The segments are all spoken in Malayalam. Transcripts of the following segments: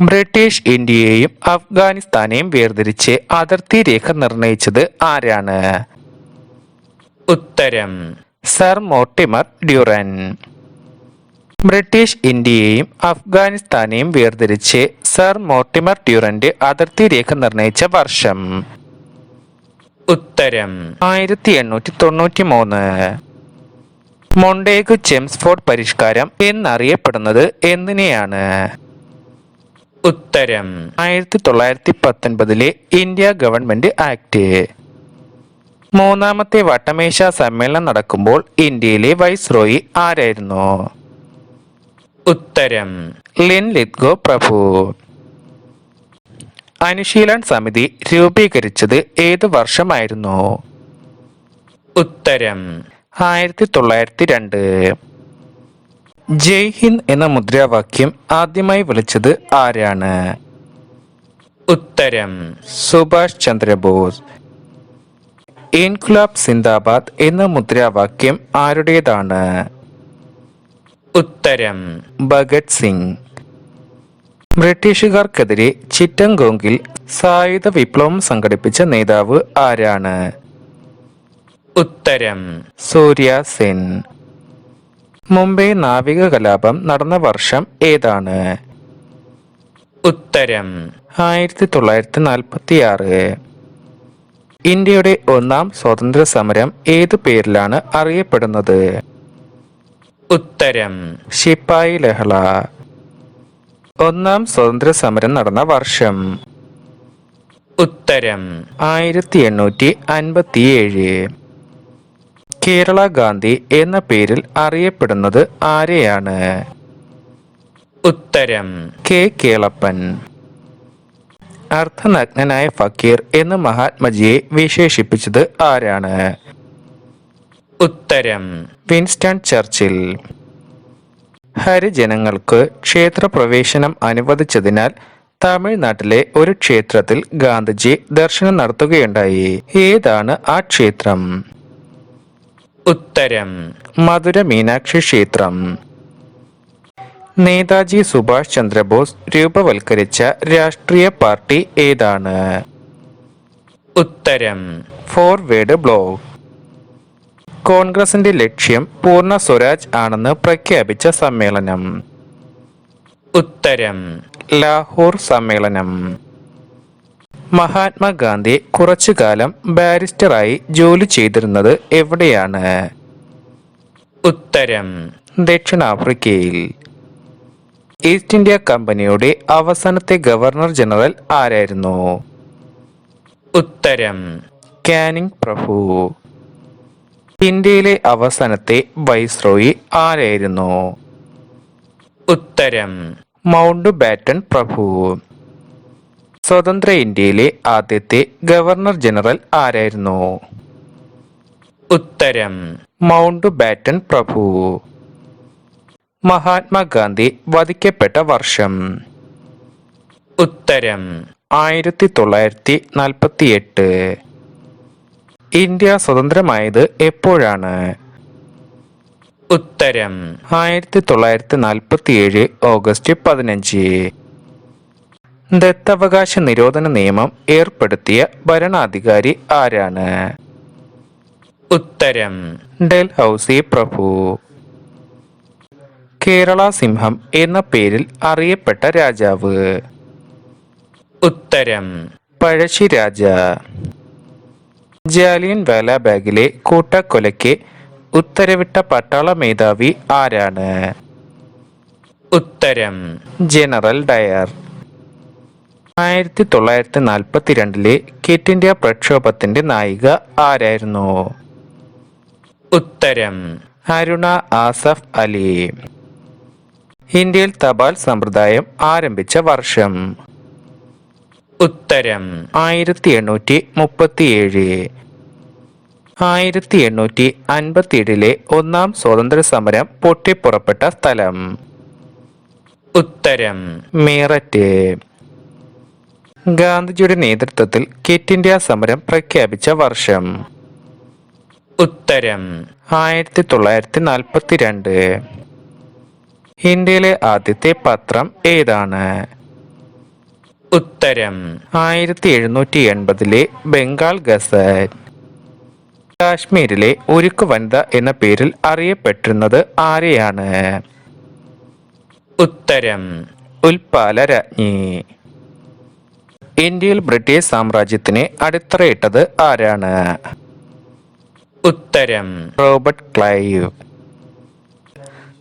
ബ്രിട്ടീഷ് ഇന്ത്യയെയും അഫ്ഗാനിസ്ഥാനെയും വേർതിരിച്ച് അതിർത്തി രേഖ നിർണയിച്ചത് ആരാണ്? ഉത്തരം സർ മോർട്ടിമർ ഡ്യൂറൻ. ബ്രിട്ടീഷ് ഇന്ത്യയെയും അഫ്ഗാനിസ്ഥാനെയും വേർതിരിച്ച് സർ മോർട്ടിമർ ഡ്യൂറന്റ് അതിർത്തി രേഖ നിർണയിച്ച വർഷം. ഉത്തരം ആയിരത്തി എണ്ണൂറ്റി തൊണ്ണൂറ്റി മൂന്ന് മൊണ്ടേഗു ചെംസ്ഫോർഡ് പരിഷ്കാരം എന്നറിയപ്പെടുന്നത് എന്തിനെയാണ്? ഉത്തരം. ആയിരത്തി തൊള്ളായിരത്തി പത്തൊൻപതിലെ ഇന്ത്യ ഗവൺമെന്റ് ആക്ട്. മൂന്നാമത്തെ വട്ടമേശ സമ്മേളനം നടക്കുമ്പോൾ ഇന്ത്യയിലെ വൈസ്രോയി ആരായിരുന്നു? ഉത്തരം. ലിൻ ലിത്ഗോ പ്രഭു. അനുശീലൻ സമിതി രൂപീകരിച്ചത് ഏത് വർഷമായിരുന്നു? ഉത്തരം. ആയിരത്തി തൊള്ളായിരത്തി രണ്ട് ജയ് ഹിന്ദ് എന്ന മുദ്രാവാക്യം ആദ്യമായി വിളിച്ചത് ആരാണ്? ഉത്തരം സുഭാഷ് ചന്ദ്രബോസ്. ഇൻകുലാബ് സിന്ദാബാദ് എന്ന മുദ്രാവാക്യം ആരുടേതാണ്? ഉത്തരം ഭഗത് സിംഗ്. ബ്രിട്ടീഷുകാർക്കെതിരെ ചിറ്റംഗോങ്കിൽ സായുധ വിപ്ലവം സംഘടിപ്പിച്ച നേതാവ് ആരാണ്? ഉത്തരം സൂര്യ സെൻ. മുംബൈ നാവിക കലാപം നടന്ന വർഷം ഏതാണ്? ഉത്തരം. ആയിരത്തി തൊള്ളായിരത്തി നാൽപ്പത്തി ആറ് ഇന്ത്യയുടെ ഒന്നാം സ്വാതന്ത്ര്യ സമരം ഏതു പേരിലാണ് അറിയപ്പെടുന്നത്? ഉത്തരം. ശിപ്പായി ലഹള. ഒന്നാം സ്വാതന്ത്ര്യ സമരം നടന്ന വർഷം. ഉത്തരം. ആയിരത്തി എണ്ണൂറ്റി അൻപത്തിയേഴ് കേരള ഗാന്ധി എന്ന പേരിൽ അറിയപ്പെടുന്നത് ആരെയാണ്? ഉത്തരം. കെ. കേളപ്പൻ. അർദ്ധനഗ്നനായ ഫക്കീർ എന്ന് മഹാത്മജിയെ വിശേഷിപ്പിച്ചത് ആരാണ്? ഉത്തരം. Winston Churchill. ഹരിജനങ്ങൾക്ക് ക്ഷേത്രപ്രവേശനം അനുവദിച്ചതിനാൽ തമിഴ്നാട്ടിലെ ഒരു ക്ഷേത്രത്തിൽ ഗാന്ധിജി ദർശനം നടത്തുകയുണ്ടായി. ഏതാണ് ആ ക്ഷേത്രം? ഉത്തരം മധുര മീനാക്ഷി ക്ഷേത്രം. നേതാജി സുഭാഷ് ചന്ദ്രബോസ് രൂപവൽക്കരിച്ച രാഷ്ട്രീയ പാർട്ടി ഏതാണ്? ഉത്തരം ഫോർവേഡ് ബ്ലോക്ക്. കോൺഗ്രസിന്റെ ലക്ഷ്യം പൂർണ സ്വരാജ് ആണെന്ന് പ്രഖ്യാപിച്ച സമ്മേളനം. ഉത്തരം ലാഹോർ സമ്മേളനം. മഹാത്മാഗാന്ധി കുറച്ചു കാലം ബാരിസ്റ്ററായി ജോലി ചെയ്തിരുന്നത് എവിടെയാണ്? ഉത്തരം ദക്ഷിണാഫ്രിക്കയിൽ. ഈസ്റ്റ് ഇന്ത്യ കമ്പനിയുടെ അവസാനത്തെ ഗവർണർ ജനറൽ ആരായിരുന്നു? ഉത്തരം കാനിങ് പ്രഭു. ഇന്ത്യയിലെ അവസാനത്തെ വൈസ്രോയി ആരായിരുന്നു? ഉത്തരം മൗണ്ട് ബാറ്റൺ പ്രഭു. സ്വതന്ത്ര ഇന്ത്യയിലെ ആദ്യത്തെ ഗവർണർ ജനറൽ ആരായിരുന്നു? ഉത്തരം മൗണ്ട് ബാറ്റൺ പ്രഭു. മഹാത്മാഗാന്ധി വധിക്കപ്പെട്ട വർഷം. ഉത്തരം ആയിരത്തി തൊള്ളായിരത്തി നാൽപ്പത്തി എട്ട് ഇന്ത്യ സ്വതന്ത്രമായത് എപ്പോഴാണ്? ഉത്തരം ആയിരത്തി തൊള്ളായിരത്തി നാൽപ്പത്തി ഏഴ് ഓഗസ്റ്റ് പതിനഞ്ച്. ദത്തവകാശ നിരോധന നിയമം ഏർപ്പെടുത്തിയ ഭരണാധികാരി ആരാണ്? ഉത്തരം. ഡൽഹൌസി പ്രഭു. കേരള സിംഹം എന്ന പേരിൽ അറിയപ്പെട്ട രാജാവ്. ഉത്തരം. പഴശ്ശിരാജ ജാലിയൻ വാലാബാഗിലെ കൂട്ടക്കൊലയ്ക്ക് ഉത്തരവിട്ട പട്ടാള മേധാവി ആരാണ്? ഉത്തരം. General Dyer. ആയിരത്തി തൊള്ളായിരത്തി നാൽപ്പത്തിരണ്ടിലെ ക്വിറ്റ് ഇന്ത്യ പ്രക്ഷോഭത്തിന്റെ നായിക ആരായിരുന്നു? ഉത്തരം അരുണ ആസഫ് അലി. ഇന്ത്യയിൽ തപാൽ സമ്പ്രദായം ആരംഭിച്ച വർഷം. ഉത്തരം ആയിരത്തി എണ്ണൂറ്റി മുപ്പത്തിയേഴ് ആയിരത്തി എണ്ണൂറ്റി അൻപത്തിയേഴിലെ ഒന്നാം സ്വാതന്ത്ര്യ സമരം പൊട്ടിപ്പുറപ്പെട്ട സ്ഥലം. ഉത്തരം മീററ്റ്. ഗാന്ധിജിയുടെ നേതൃത്വത്തിൽ കിറ്റ് ഇന്ത്യ സമരം പ്രഖ്യാപിച്ച വർഷം. ഉത്തരം. ആയിരത്തി തൊള്ളായിരത്തി നാൽപ്പത്തി രണ്ട് ഇന്ത്യയിലെ ആദ്യത്തെ പത്രം ഏതാണ്? ഉത്തരം. ആയിരത്തി എഴുന്നൂറ്റി എൺപതിലെ ബംഗാൾ ഗസറ്റ്. കാശ്മീരിലെ ഉരുക്കു വനിത എന്ന പേരിൽ അറിയപ്പെട്ടിരുന്നത് ആരെയാണ്? ഉത്തരം. ഉൽപാല രാജ്ഞി ഇന്ത്യയിൽ ബ്രിട്ടീഷ് സാമ്രാജ്യത്തിന് അടിത്തറയിട്ടത് ആരാണ്? ഉത്തരം. Robert Clive.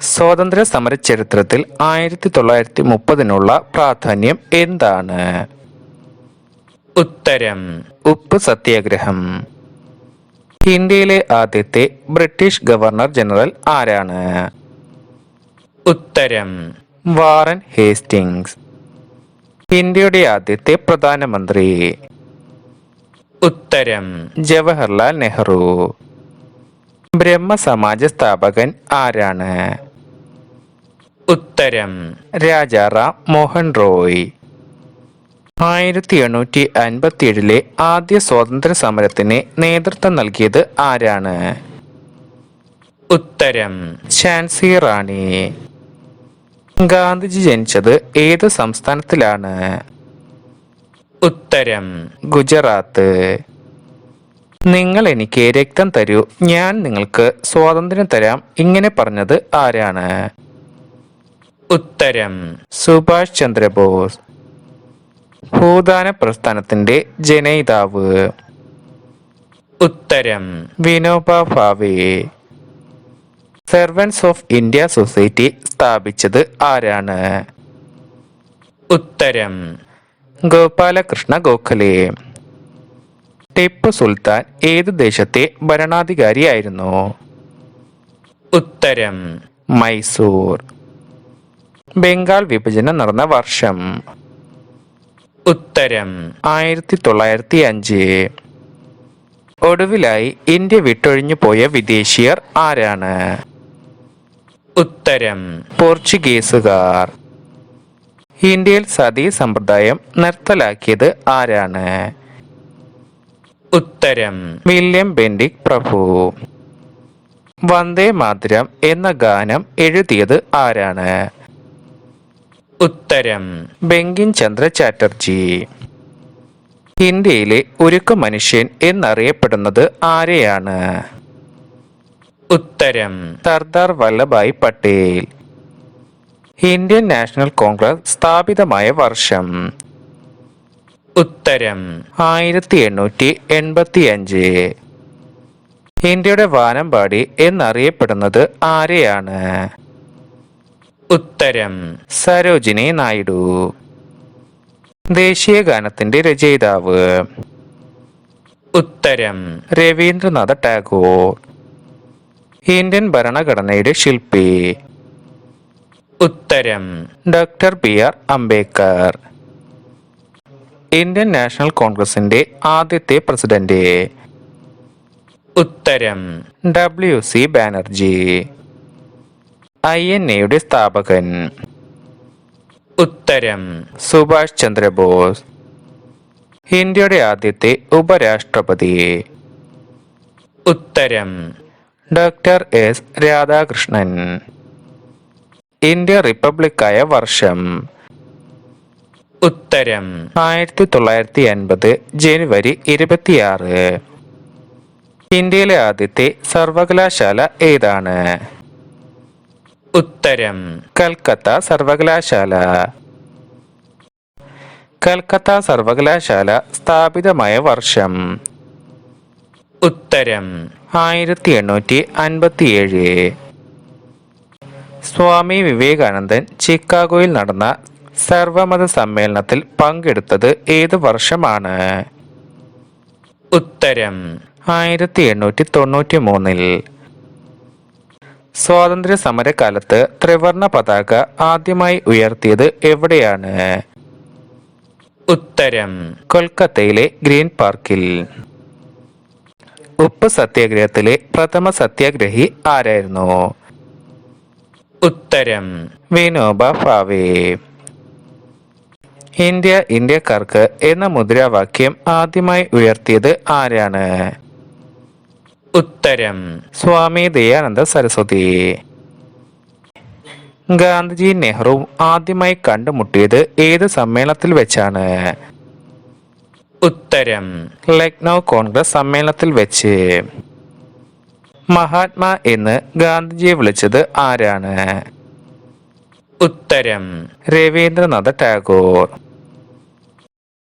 സ്വാതന്ത്ര്യ സമര ചരിത്രത്തിൽ ആയിരത്തി തൊള്ളായിരത്തി മുപ്പതിനുള്ള പ്രാധാന്യം എന്താണ്? ഉത്തരം. ഉപ്പ് സത്യാഗ്രഹം. ഇന്ത്യയിലെ ആദ്യത്തെ ബ്രിട്ടീഷ് ഗവർണർ ജനറൽ ആരാണ്? ഉത്തരം. വാറൻ ഹേസ്റ്റിങ്സ് ഇന്ത്യയുടെ ആദ്യത്തെ പ്രധാനമന്ത്രി. ഉത്തരം ജവഹർലാൽ നെഹ്റു. ബ്രഹ്മസമാജ സ്ഥാപകൻ ആരാണ്? ഉത്തരം രാജാറാം മോഹൻ റോയ്. ആയിരത്തി എണ്ണൂറ്റി അൻപത്തി ഏഴിലെ ആദ്യ സ്വാതന്ത്ര്യ സമരത്തിന് നേതൃത്വം നൽകിയത് ആരാണ്? ഉത്തരം ഝാൻസി റാണി. ഗാന്ധിജി ജനിച്ചത് ഏത് സംസ്ഥാനത്തിലാണ്? ഉത്തരം. ഗുജറാത്ത്. നിങ്ങൾ എനിക്ക് രക്തം തരൂ. ഞാൻ നിങ്ങൾക്ക് സ്വാതന്ത്ര്യം തരാം. ഇങ്ങനെ പറഞ്ഞത് ആരാണ്? ഉത്തരം. സുഭാഷ് ചന്ദ്രബോസ്. ഭൂദാന പ്രസ്ഥാനത്തിന്റെ ജനയിതാവ്. ഉത്തരം. Vinoba Bhave. Servants of India society സ്ഥാപിച്ചത് ആരാണ്? ഉത്തരം. ഗോപാലകൃഷ്ണ ഗോഖലെ. ടിപ്പു സുൽത്താൻ ഏത് ദേശത്തെ ഭരണാധികാരിയായിരുന്നു? ഉത്തരം. മൈസൂർ. ബംഗാൾ വിഭജനം നടന്ന വർഷം. ഉത്തരം. ആയിരത്തി തൊള്ളായിരത്തി അഞ്ച് ഒടുവിലായി ഇന്ത്യ വിട്ടൊഴിഞ്ഞു പോയ വിദേശിയർ ആരാണ്? ഉത്തരം. പോർച്ചുഗീസുകാർ. ഇന്ത്യയിൽ സതീ സമ്പ്രദായം നിർത്തലാക്കിയത് ആരാണ്? ഉത്തരം. വില്യം ബെൻഡിക് പ്രഭു. വന്ദേ മാതരം എന്ന ഗാനം എഴുതിയത് ആരാണ്? ഉത്തരം. ബെങ്കിൻ ചന്ദ്ര ചാറ്റർജി. ഇന്ത്യയിലെ ഉരുക്കു മനുഷ്യൻ എന്നറിയപ്പെടുന്നത് ആരെയാണ്? ഉത്തരം. Sardar Vallabhbhai Patel. Indian National Congress സ്ഥാപിതമായ വർഷം. ഉത്തരം. ആയിരത്തി എണ്ണൂറ്റി എൺപത്തി അഞ്ച് ഇന്ത്യയുടെ വാനമ്പാടി എന്നറിയപ്പെടുന്നത് ആരെയാണ്? ഉത്തരം. സരോജിനി നായിഡു. ദേശീയ ഗാനത്തിന്റെ രചയിതാവ്. ഉത്തരം. രവീന്ദ്രനാഥ ടാഗോർ. ഇന്ത്യൻ ഭരണഘടനയുടെ ശില്പി. ഉത്തരം. Doctor B R Ambedkar. Indian National കോൺഗ്രസിന്റെ ആദ്യത്തെ പ്രസിഡന്റ്. ഉത്തരം. W C Banerjee. I N എയുടെ സ്ഥാപകൻ. ഉത്തരം. സുഭാഷ് ചന്ദ്രബോസ്. ഇന്ത്യയുടെ ആദ്യത്തെ ഉപരാഷ്ട്രപതി. ഉത്തരം. Doctor S. രാധാകൃഷ്ണൻ. ഇന്ത്യ റിപ്പബ്ലിക്കായ വർഷം. ഉത്തരം. ആയിരത്തി തൊള്ളായിരത്തി അൻപത് ജനുവരി ഇരുപത്തിയാറ്. ഇന്ത്യയിലെ ആദ്യത്തെ സർവകലാശാല ഏതാണ്? ഉത്തരം. കൽക്കത്ത സർവകലാശാല. കൽക്കത്ത സർവകലാശാല സ്ഥാപിതമായ വർഷം. ഉത്തരം. ആയിരത്തി എണ്ണൂറ്റി അൻപത്തിയേഴ് സ്വാമി വിവേകാനന്ദൻ ചിക്കാഗോയിൽ നടന്ന സർവമത സമ്മേളനത്തിൽ പങ്കെടുത്തത് ഏത് വർഷമാണ്? ഉത്തരം. ആയിരത്തി എണ്ണൂറ്റി തൊണ്ണൂറ്റി മൂന്നിൽ സ്വാതന്ത്ര്യ സമരകാലത്ത് ത്രിവർണ പതാക ആദ്യമായി ഉയർത്തിയത് എവിടെയാണ്? ഉത്തരം. കൊൽക്കത്തയിലെ ഗ്രീൻ പാർക്കിൽ. ഉപ്പ് സത്യാഗ്രഹത്തിലെ പ്രഥമ സത്യാഗ്രഹി ആരായിരുന്നു? ഉത്തരം വിനോബ ഭാവേ. ഇന്ത്യ ഇന്ത്യക്കാർക്ക് എന്ന മുദ്രാവാക്യം ആദ്യമായി ഉയർത്തിയത് ആരാണ്? ഉത്തരം സ്വാമി ദയാനന്ദ സരസ്വതി. ഗാന്ധിജി നെഹ്റു ആദ്യമായി കണ്ടുമുട്ടിയത് ഏത് സമ്മേളനത്തിൽ വെച്ചാണ്? ഉത്തരം. ലക്നൗ കോൺഗ്രസ് സമ്മേളനത്തിൽ വെച്ച്. മഹാത്മാ എന്ന് ഗാന്ധിജിയെ വിളിച്ചത് ആരാണ്? ഉത്തരം. രവീന്ദ്രനാഥ ടാഗോർ.